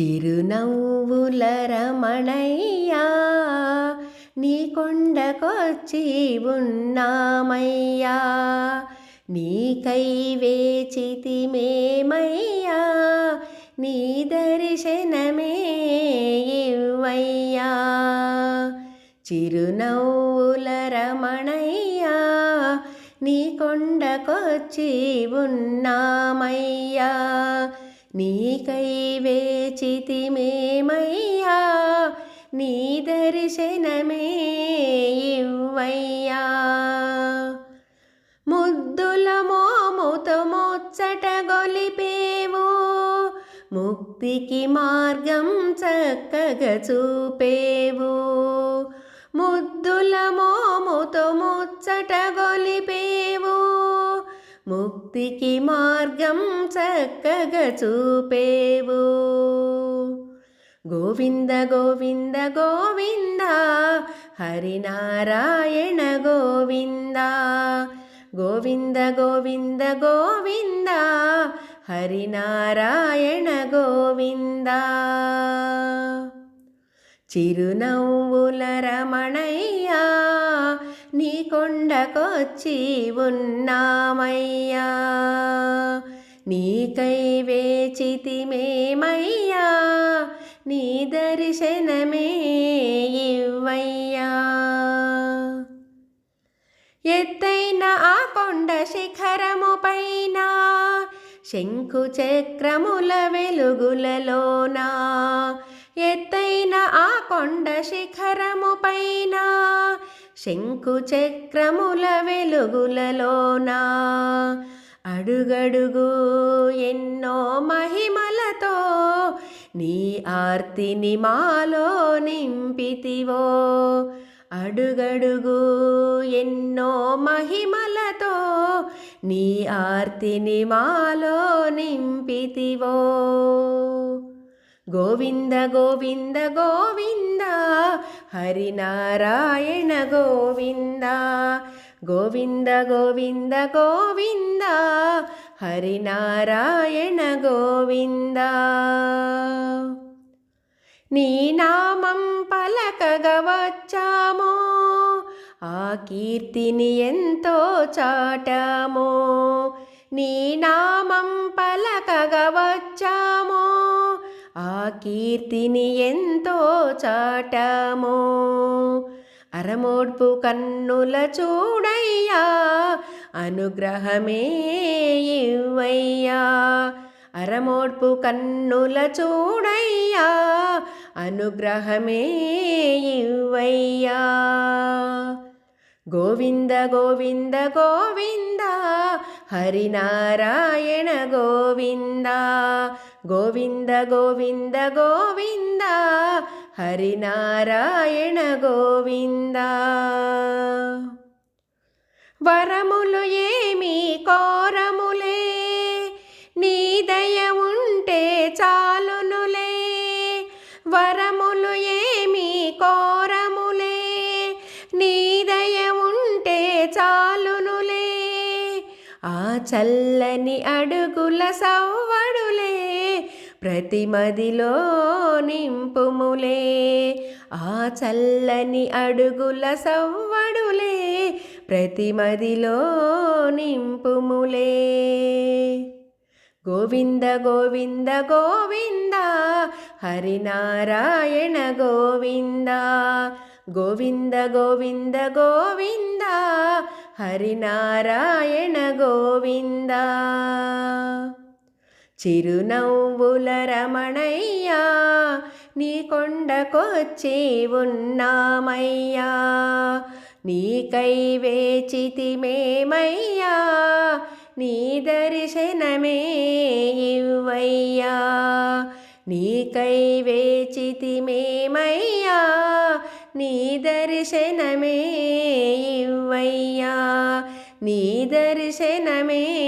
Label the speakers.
Speaker 1: చిరునవ్వుల రమణయ్యా నీ కొండకొచ్చి ఉన్నామయ్యా. నీకై వేచితిమేమయ్యా నీ దర్శనమే ఇవ్వయ్యా. చిరునవ్వుల రమణయ్యా నీ కొండకొచ్చి ఉన్నామయ్యా. నీకై వేచితిమేమయ్యా నీ దర్శనమే ఇవ్వయ్యా. ముద్దుల మోముతో ముచ్చట గొలిపేవు. ముక్తికి మార్గం చక్కగా చూపేవు. ముద్దుల మోముతో ముచ్చట ముక్తికి మార్గం చక్కగా చూపేవు. గోవింద గోవింద గోవింద హరినారాయణ గోవింద. గోవింద గోవింద గోవింద హరినారాయణ గోవింద. చిరునవ్వుల రమణయ్యా కొండకొచ్చి ఉన్నామయ్యా. నీకై వేచితిమేమయ్యా నీ దర్శనమే ఇవ్వయ్యా. ఎత్తైన ఆ కొండ శిఖరము పైన శంకు చక్రముల వెలుగులలోనా ఎత్తైన ఆ కొండ శిఖరము పైన శంకు చక్రముల వెలుగులలోన అడుగడుగు ఎన్నో మహిమలతో నీ ఆర్తిని మాలో నింపితివో. అడుగడుగు ఎన్నో మహిమలతో నీ ఆర్తిని మాలో నింపితివో. గోవింద గోవింద గోవింద. హరినారాయణ గోవింద. గోవింద గోవింద గోవింద. హరినారాయణ గోవింద. నీ నామం పలకగవచ్చామో ఆ కీర్తిని ఎంతో చాటామో. నీ నామం పలకగవచ్చామో ఆ కీర్తిని ఎంతో చాటామో. అరమోడ్పు కన్నుల చూడయ్యా అనుగ్రహమే ఇవ్వయ్యా. అరమోడ్పు కన్నుల చూడయ్యా అనుగ్రహమే ఇవ్వయ్యా. గోవింద గోవింద గోవింద హరినారాయణ గోవింద గోవింద గోవింద గోవింద. హరినారాయణ గోవింద. వరములు ఏమి కోరములే. నీ దయ ఉంటే చాలునులే. వరములు ఏమి కోరములే. నీ దయ ఉంటే చాలునులే. ఆ చల్లని అడుగుల సవ్వడులే. ప్రతిమదిలో నింపుములే ఆ చల్లని అడుగుల సవ్వడులే ప్రతిమదిలో నింపుములే. గోవింద గోవింద గోవింద హరినారాయణ గోవింద. గోవింద గోవింద గోవింద హరినారాయణ గోవింద. చిరునవ్వుల రమణయ్యా నీ కొండకొచ్చి ఉన్నామయ్యా. నీకై వేచితిమేమయ్యా నీ దర్శనమే ఇవ్వయ్యా. నీకై వేచితిమేమయ్యా నీ దర్శనమే ఇవ్వయ్యా. నీ దర్శనమే